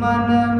मन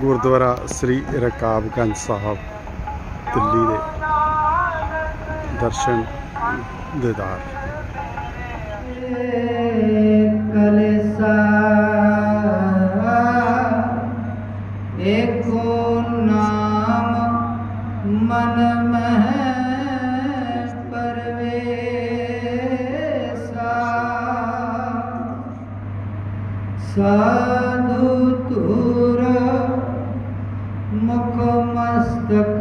ਗੁਰਦੁਆਰਾ ਸ੍ਰੀ ਰਕਾਬਗੰਜ ਸਾਹਿਬ ਦਿੱਲੀ ਦੇ ਦਰਸ਼ਨ دیدار Sa मुख मस्तक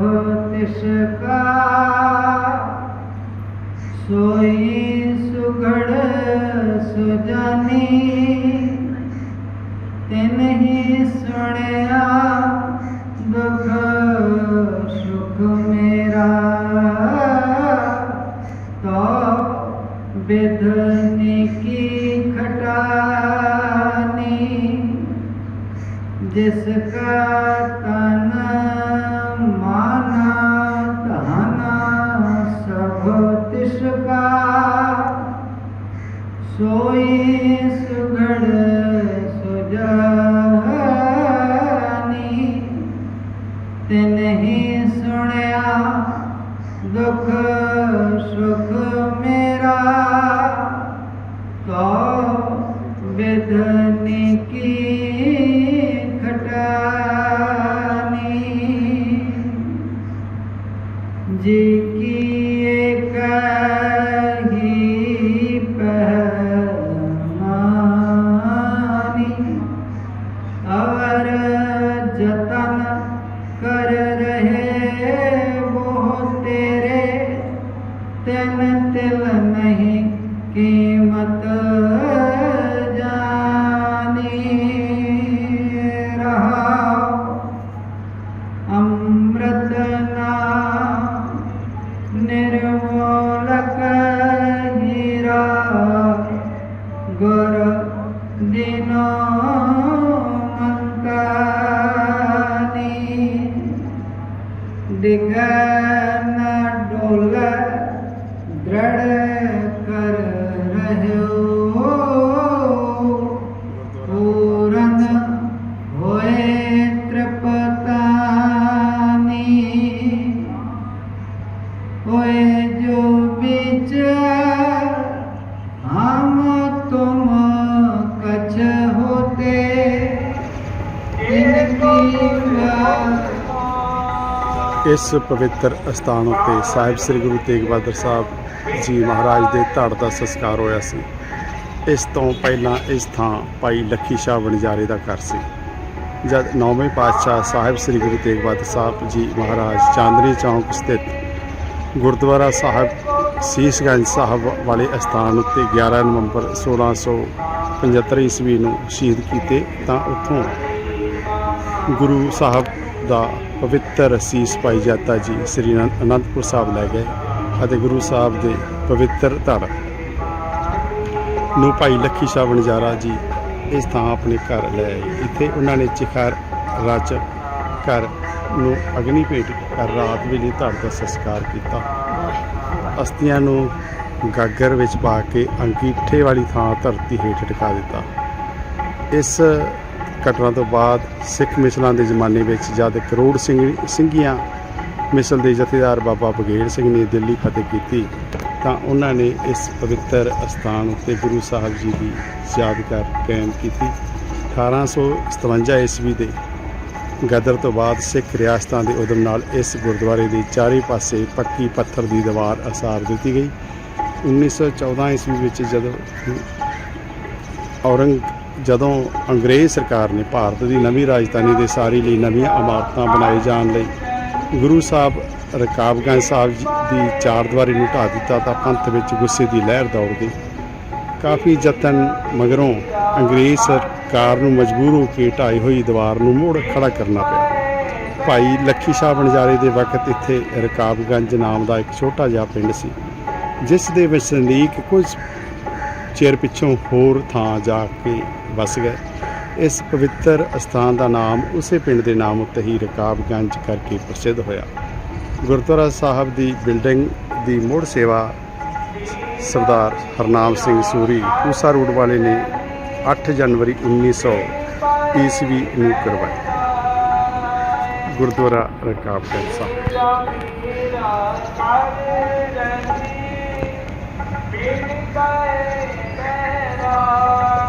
तिसका सोई सुगड़ सुजानी तिन ही सुनया दुख सुख मेरा तो बिधनी की खटानी जिसका तन ਸੋਈ ਸੁਗੜ ਸੁਜਾਨੀ ਤੇ ਨਹੀਂ ਸੁਣਿਆ ਦੁੱਖ ਸੁਖ ਮੇਰਾ ਕਾ ਵਿਦਨੀ ਕੀ ਖਟਾਨੀ। ਜੀ dengan ਇਸ ਪਵਿੱਤਰ ਅਸਥਾਨ ਉੱਤੇ ਸਾਹਿਬ ਸ੍ਰੀ ਗੁਰੂ ਤੇਗ ਬਹਾਦਰ ਸਾਹਿਬ ਜੀ ਮਹਾਰਾਜ ਦੇ ਧੜ ਦਾ ਸੰਸਕਾਰ ਹੋਇਆ ਸੀ? ਇਸ ਤੋਂ ਪਹਿਲਾਂ ਇਸ ਥਾਂ ਭਾਈ ਲੱਖੀ ਸ਼ਾਹ ਵਣਜਾਰੇ ਦਾ ਘਰ ਸੀ। ਜਦ ਨੌਵੇਂ ਪਾਤਸ਼ਾਹ ਸਾਹਿਬ ਸ੍ਰੀ ਗੁਰੂ ਤੇਗ ਬਹਾਦਰ ਸਾਹਿਬ ਜੀ ਮਹਾਰਾਜ ਚਾਂਦਨੀ ਚੌਂਕ ਸਥਿਤ ਗੁਰਦੁਆਰਾ ਸਾਹਿਬ, ਸੀਸਗੰਜ ਸਾਹਿਬ ਵਾਲੇ ਅਸਥਾਨ ਉੱਤੇ 11 ਨਵੰਬਰ 1675 ਈਸਵੀ ਨੂੰ ਸ਼ਹੀਦ ਕੀਤੇ ਤਾਂ ਉੱਥੋਂ ਗੁਰੂ ਸਾਹਿਬ ਦਾ ਪਵਿੱਤਰ ਅਸੀਸ ਭਾਈ ਜਾਤਾ ਜੀ, ਸ੍ਰੀ ਅਨੰਦ- ਅਨੰਦਪੁਰ ਸਾਹਿਬ ਲੈ ਗਏ ਅਤੇ ਗੁਰੂ ਸਾਹਿਬ ਦੇ ਪਵਿੱਤਰ ਧੜ ਨੂੰ ਭਾਈ ਲੱਖੀ ਸ਼ਾਹ ਵਣਜਾਰਾ ਜੀ ਇਸ ਥਾਂ ਆਪਣੇ ਘਰ ਲੈ ਆਏ। ਇੱਥੇ ਉਹਨਾਂ ਨੇ ਚਿਖਾਰ ਰਚ ਘਰ ਨੂੰ ਅਗਨੀ ਭੇਟ ਕਰ ਰਾਤ ਵੇਲੇ ਧੜ ਦਾ ਸੰਸਕਾਰ ਕੀਤਾ। ਅਸਥੀਆਂ ਨੂੰ ਗਾਗਰ ਵਿੱਚ ਪਾ ਕੇ ਅੰਗੀਠੇ ਵਾਲੀ ਥਾਂ ਧਰਤੀ ਹੇਠ ਟਿਕਾ ਦਿੱਤਾ। ਇਸ ਘਟਨਾ ਤੋਂ ਬਾਅਦ ਸਿੱਖ ਮਿਸਲਾਂ ਦੇ ਜ਼ਮਾਨੇ ਵਿੱਚ ਜਦ ਕਰੋੜ ਸਿੰਘ ਸਿੰਘੀਆਂ ਮਿਸਲ ਦੇ ਜਥੇਦਾਰ ਬਾਬਾ ਬਗੇੜ ਸਿੰਘ ਨੇ ਦਿੱਲੀ ਫਤਿਹ ਕੀਤੀ, ਤਾਂ ਉਹਨਾਂ ਨੇ ਇਸ ਪਵਿੱਤਰ ਅਸਥਾਨ ਉੱਤੇ ਗੁਰੂ ਸਾਹਿਬ ਜੀ ਦੀ ਯਾਦਗਾਰ ਕਾਇਮ ਕੀਤੀ। 1857 ਈਸਵੀ ਦੇ ਗਦਰ ਤੋਂ ਬਾਅਦ ਸਿੱਖ ਰਿਆਸਤਾਂ ਦੇ ਉਦਮ ਨਾਲ ਇਸ ਗੁਰਦੁਆਰੇ ਦੇ ਚਾਰੇ ਪਾਸੇ ਪੱਕੀ ਪੱਥਰ ਦੀ ਦੀਵਾਰ ਅਸਾਰ ਦਿੱਤੀ ਗਈ। 1914 ਈਸਵੀ ਵਿੱਚ ਜਦੋਂ ਔਰੰਗ ਜਦੋਂ ਅੰਗਰੇਜ਼ ਸਰਕਾਰ ਨੇ ਭਾਰਤ ਦੀ ਨਵੀਂ ਰਾਜਧਾਨੀ ਦੇ ਸਾਰੀ ਲਈ ਨਵੀਆਂ ਇਮਾਰਤਾਂ ਬਣਾਏ ਜਾਣ ਲਈ ਗੁਰੂ ਸਾਹਿਬ ਰਕਾਬਗੰਜ ਸਾਹਿਬ ਦੀ ਚਾਰ ਦੀਵਾਰੀ ਨੂੰ ਢਾਹ ਦਿੱਤਾ ਤਾਂ ਪੰਥ ਵਿੱਚ ਗੁੱਸੇ ਦੀ ਲਹਿਰ ਦੌੜ ਗਈ। ਕਾਫੀ ਯਤਨ ਮਗਰੋਂ ਅੰਗਰੇਜ਼ ਸਰਕਾਰ ਨੂੰ ਮਜਬੂਰ ਹੋ ਕੇ ਢਾਈ ਹੋਈ ਦੀਵਾਰ ਨੂੰ ਮੁੜ ਖੜਾ ਕਰਨਾ ਪਿਆ। ਭਾਈ ਲੱਖੀ ਸ਼ਾਹ ਬਣਜਾਰੇ ਦੇ ਵਕਤ ਇੱਥੇ ਰਕਾਬਗੰਜ ਨਾਮ ਦਾ ਇੱਕ ਛੋਟਾ ਜਿਹਾ ਪਿੰਡ ਸੀ, ਜਿਸ ਦੇ ਵਸਨੀਕ ਕੁਝ ਚਿਰ ਪਿੱਛੋਂ ਹੋਰ ਥਾਂ ਜਾ ਕੇ ਵਸ ਗਏ। ਇਸ ਪਵਿੱਤਰ ਅਸਥਾਨ ਦਾ ਨਾਮ ਉਸੇ ਪਿੰਡ ਦੇ ਨਾਮ ਉੱਤੇ ਹੀ ਰਕਾਬਗੰਜ ਕਰਕੇ ਪ੍ਰਸਿੱਧ ਹੋਇਆ। ਗੁਰਦੁਆਰਾ ਸਾਹਿਬ ਦੀ ਬਿਲਡਿੰਗ ਦੀ ਮੁੜ ਸੇਵਾ ਸਰਦਾਰ ਹਰਨਾਮ ਸਿੰਘ ਸੂਰੀ ਪੂਸਾ ਰੋਡ ਵਾਲੇ ਨੇ 8 ਜਨਵਰੀ 1900 ਈਸਵੀ ਨੂੰ ਕਰਵਾਈ। ਗੁਰਦੁਆਰਾ ਰਕਾਬਗੰਜ ਸਾਹਿਬ। Allah.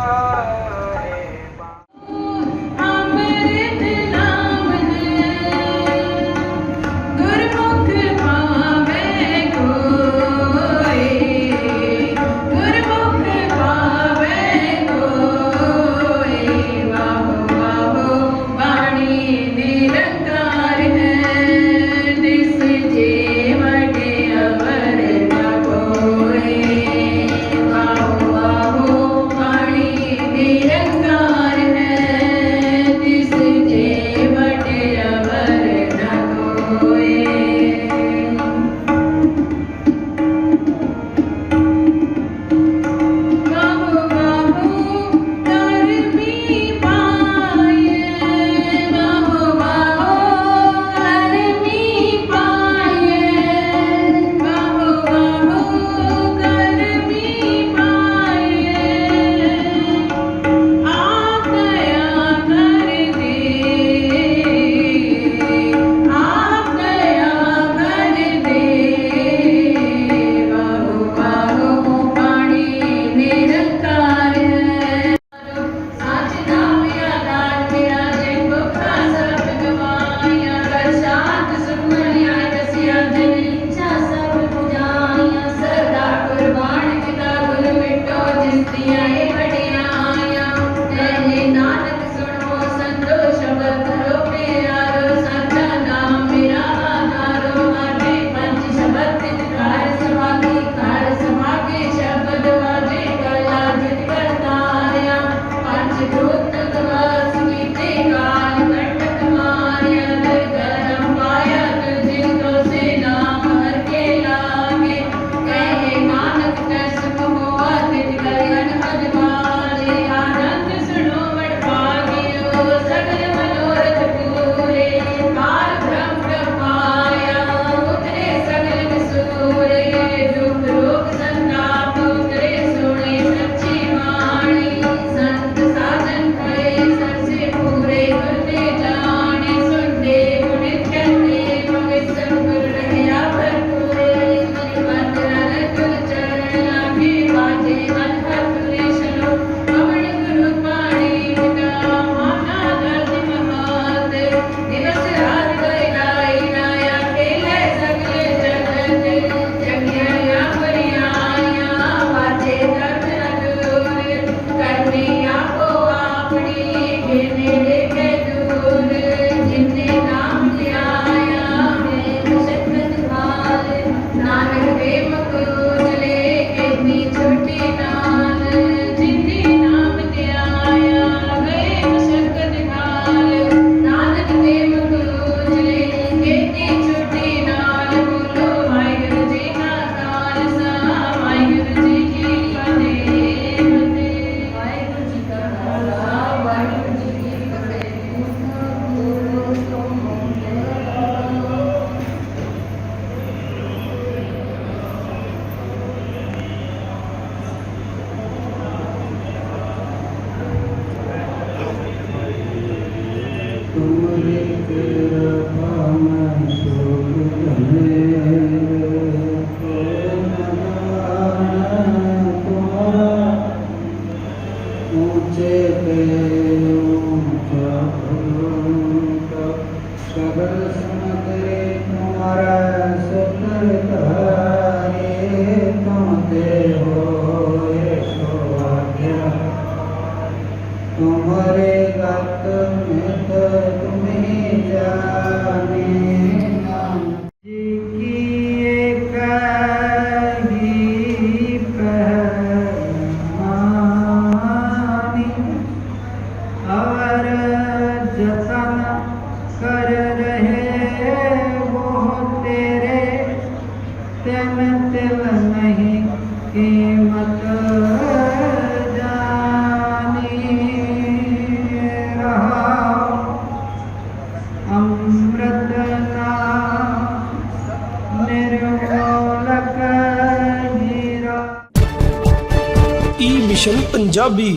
जब भी